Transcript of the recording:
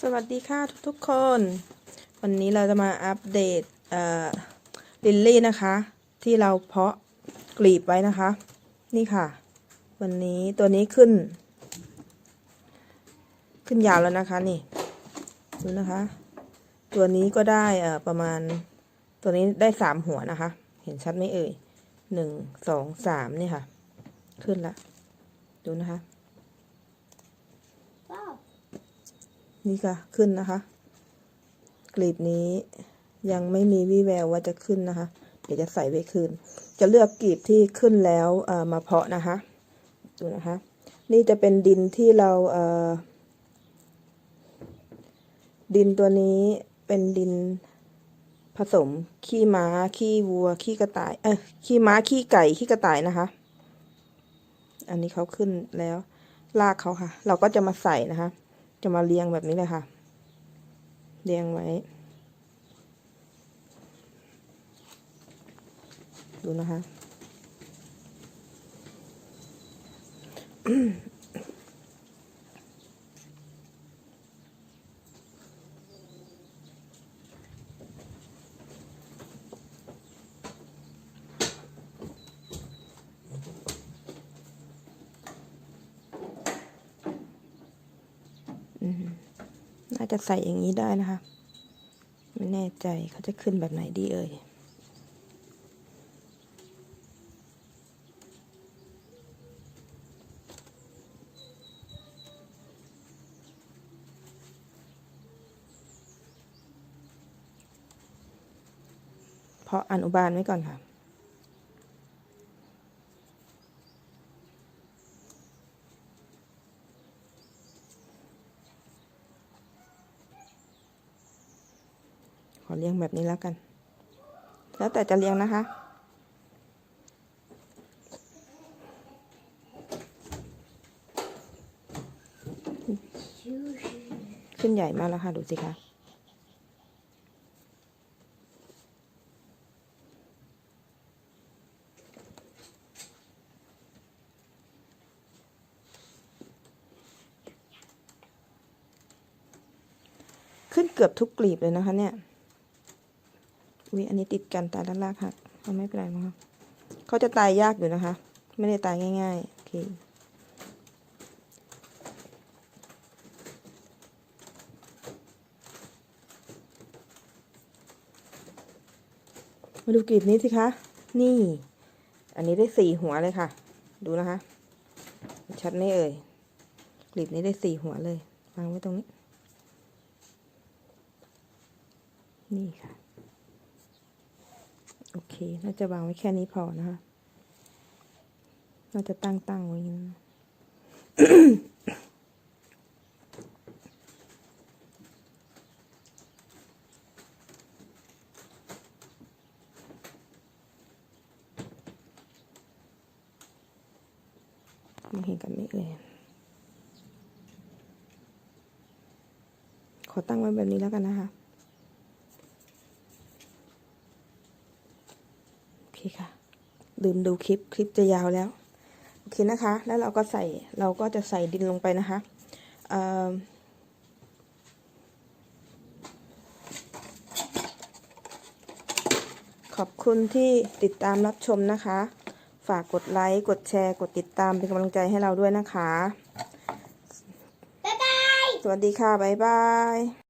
สวัสดีค่ะทุกๆคน วันนี้เราจะมาอัปเดตลิลลี่นะคะ ที่เราเพาะกลีบไว้นะคะ นี่ค่ะ วันนี้ตัวนี้ขึ้น ขึ้นยาวแล้วนะคะนี่ดูนะคะ ตัวนี้ก็ได้ประมาณตัวนี้ได้สามหัวนะคะ เห็นชัดไหมเอ่ยหนึ่งสองสามนี่ค่ะ ขึ้นละดูนะคะ ว้าว นี่ค่ะขึ้นนะคะกลีบนี้ยังไม่มีวี่แววว่าจะขึ้นนะคะ เดี๋ยวจะใส่ไว้คืน จะเลือกกลีบที่ขึ้นแล้วมาเพาะนะคะ ดูนะคะ นี่จะเป็นดินที่เราเดินตัวนี้เป็นดินผสมขี้ม้าขี้วัวขี้กระต่าย เออขี้ม้าขี้ไก่ขี้กระต่ายนะคะ อันนี้เขาขึ้นแล้วลากเขาค่ะ เราก็จะมาใส่นะคะ จะมาเรียงแบบนี้เลยค่ะ เรียงไว้ ดูนะคะ น่าจะใส่อย่างนี้ได้นะคะ ไม่แน่ใจเขาจะขึ้นแบบไหนดีเอ่ยเพราะอนุบาลไว้ก่อนค่ะ เลี้ยงแบบนี้แล้วกัน แล้วแต่จะเลี้ยงนะคะ ขึ้นใหญ่มากแล้วค่ะ ดูสิคะขึ้นเกือบทุกกลีบเลยนะคะเนี่ย อุ้ยอันนี้ติดกันตายด้านล่างค่ะเขาไม่เป็นไรมั้งคะเขาจะตายยากอยู่นะคะ ไม่ได้ตายง่ายๆโอเคมาดูกลีบนี้สิคะ นี่ อันนี้ได้สี่หัวเลยค่ะ ดูนะคะ ชัดไหมเอ่ย กลีบนี้ได้สี่หัวเลย วางไว้ตรงนี้ นี่ค่ะ โอเค น่าจะวางไว้แค่นี้พอนะคะน่าจะตั้งตั้งๆไว้อย่างนี้นะมองเห็นกันไม่เอ่ยขอตั้งไว้แบบนี้แล้วกันนะคะ โอเคค่ะ ลืมดูคลิปคลิปจะยาวแล้ว โอเคนะคะ แล้วเราก็ใส่เราก็จะใส่ดินลงไปนะคะเอ่อขอบคุณที่ติดตามรับชมนะคะ ฝากกดไลค์ กดแชร์ กดติดตามเป็นกำลังใจให้เราด้วยนะคะ บ๊ายบาย สวัสดีค่ะ บ๊ายบาย